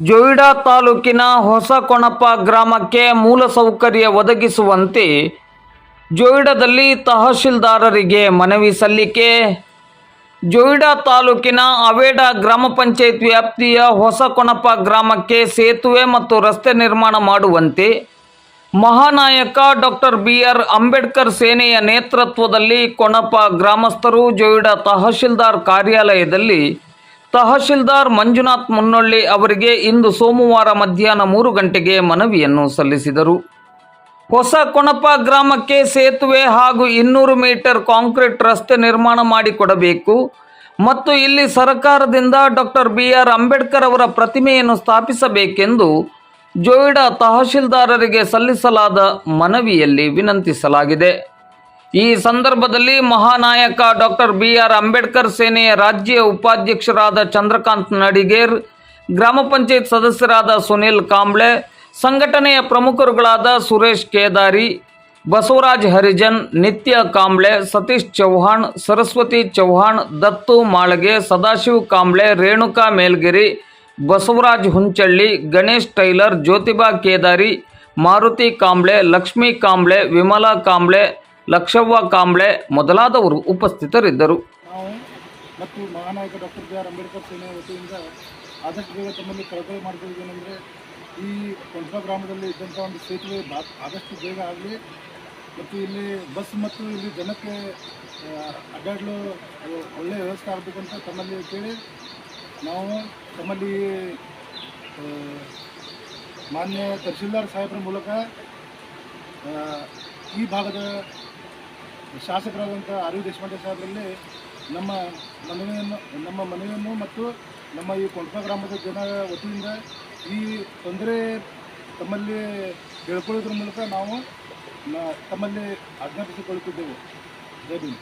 ಜೊಯ್ಡಾ ತಾಲೂಕಿನ ಹೊಸಕೊಣಪ ಗ್ರಾಮಕ್ಕೆ ಮೂಲಸೌಕರ್ಯ ಒದಗಿಸುವಂತೆ ಜೊಯ್ಡಾದಲ್ಲಿ ತಹಶೀಲ್ದಾರರಿಗೆ ಮನವಿ ಸಲ್ಲಿಕೆ. ಜೋಯಿಡಾ ತಾಲೂಕಿನ ಅವೇಡ ಗ್ರಾಮ ಪಂಚಾಯತ್ ವ್ಯಾಪ್ತಿಯ ಹೊಸಕೊಣಪ ಗ್ರಾಮಕ್ಕೆ ಸೇತುವೆ ಮತ್ತು ರಸ್ತೆ ನಿರ್ಮಾಣ ಮಾಡುವಂತೆ ಮಹಾನಾಯಕ ಡಾಕ್ಟರ್ ಬಿ ಆರ್ ಅಂಬೇಡ್ಕರ್ ಸೇನೆಯ ನೇತೃತ್ವದಲ್ಲಿ ಕೊಣಪ ಗ್ರಾಮಸ್ಥರು ಜೊಯ್ಡಾ ತಹಶೀಲ್ದಾರ್ ಕಾರ್ಯಾಲಯದಲ್ಲಿ ತಹಶೀಲ್ದಾರ್ ಮಂಜುನಾಥ್ ಮುನ್ನೊಳ್ಳಿ ಅವರಿಗೆ ಇಂದು ಸೋಮವಾರ ಮಧ್ಯಾಹ್ನ ಮೂರು ಗಂಟೆಗೆ ಮನವಿಯನ್ನು ಸಲ್ಲಿಸಿದರು. ಹೊಸ ಕೊಣಪ ಗ್ರಾಮಕ್ಕೆ ಸೇತುವೆ ಹಾಗೂ ಇನ್ನೂರು ಮೀಟರ್ ಕಾಂಕ್ರೀಟ್ ರಸ್ತೆ ನಿರ್ಮಾಣ ಮಾಡಿಕೊಡಬೇಕು. ಮತ್ತು ಇಲ್ಲಿ ಸರ್ಕಾರದಿಂದ ಡಾಕ್ಟರ್ ಬಿ ಆರ್ ಅಂಬೇಡ್ಕರ್ ಅವರ ಪ್ರತಿಮೆಯನ್ನು ಸ್ಥಾಪಿಸಬೇಕೆಂದು ಜೋಯಿಡಾ ತಹಶೀಲ್ದಾರರಿಗೆ ಸಲ್ಲಿಸಲಾದ ಮನವಿಯಲ್ಲಿ ವಿನಂತಿಸಲಾಗಿದೆ. सदर्भली महानायक doctor B R Ambedkar Sena राज्य उपाध्यक्षर चंद्रकांत नडिगेर ग्राम पंचायत सदस्य सुनील कांबे संघटन प्रमुख सुरेश केदारी बसवराज हरिजन नित्य कांबे सतीश चौहान सरस्वती चौहान दत्तू मागे सदाशिव कांबे रेणुका मेलगिरी बसवराज हुंचली गणेश टेलर ज्योतिबा केदारी मारुति कांबे लक्ष्मी कांबे विमला कांबे ಲಕ್ಷವ್ವ ಕಾಂಬ್ಳೆ ಮೊದಲಾದವರು ಉಪಸ್ಥಿತರಿದ್ದರು. ನಾವು ಮತ್ತು ಮಹಾನಾಯಕ ಡಾಕ್ಟರ್ ಬಿ ಆರ್ ಅಂಬೇಡ್ಕರ್ ಸೇನೆ ವತಿಯಿಂದ ಆದಷ್ಟು ಬೇಗ ತಮ್ಮಲ್ಲಿ ಕಳಕಳಿ ಮಾಡ್ಕೊಳ್ಳೋದು ಏನಂದರೆ ಈ ಕೊಂಡ್ಪ ಗ್ರಾಮದಲ್ಲಿ ಇದ್ದಂಥ ಒಂದು ಸೇತುವೆ ಬಾ ಆದಷ್ಟು ಬೇಗ ಆಗಲಿ ಮತ್ತು ಇಲ್ಲಿ ಬಸ್ ಮತ್ತು ಇಲ್ಲಿ ಜನಕ್ಕೆ ಅಡ್ಡಾಡಲು ಒಳ್ಳೆಯ ವ್ಯವಸ್ಥೆ ಆಗಬೇಕಂತ ತಮ್ಮಲ್ಲಿ ಕೇಳಿ ನಾವು ತಮ್ಮಲ್ಲಿ ಮಾನ್ಯ ತಹಶೀಲ್ದಾರ್ ಸಾಹೇಬರ ಮೂಲಕ ಈ ಭಾಗದ ಶಾಸಕರಾದಂಥ ಆರ್ ವಿ ದೇಶಪಾಂಡೆ ಸಾಹೇಬರಲ್ಲಿ ನಮ್ಮ ಮನವಿಯನ್ನು ನಮ್ಮ ಮನವಿಯನ್ನು ಮತ್ತು ನಮ್ಮ ಈ ಕೊಂಡ್ಪ ಗ್ರಾಮದ ಜನ ವತಿಯಿಂದ ಈ ತೊಂದರೆ ತಮ್ಮಲ್ಲಿ ಹೇಳ್ಕೊಳ್ಳೋದ್ರ ಮೂಲಕ ನಾವು ತಮ್ಮಲ್ಲಿ ಆಜ್ಞಾಪಿಸಿಕೊಳ್ಳುತ್ತಿದ್ದೆವು. ಜೈ ಭೀಮ್.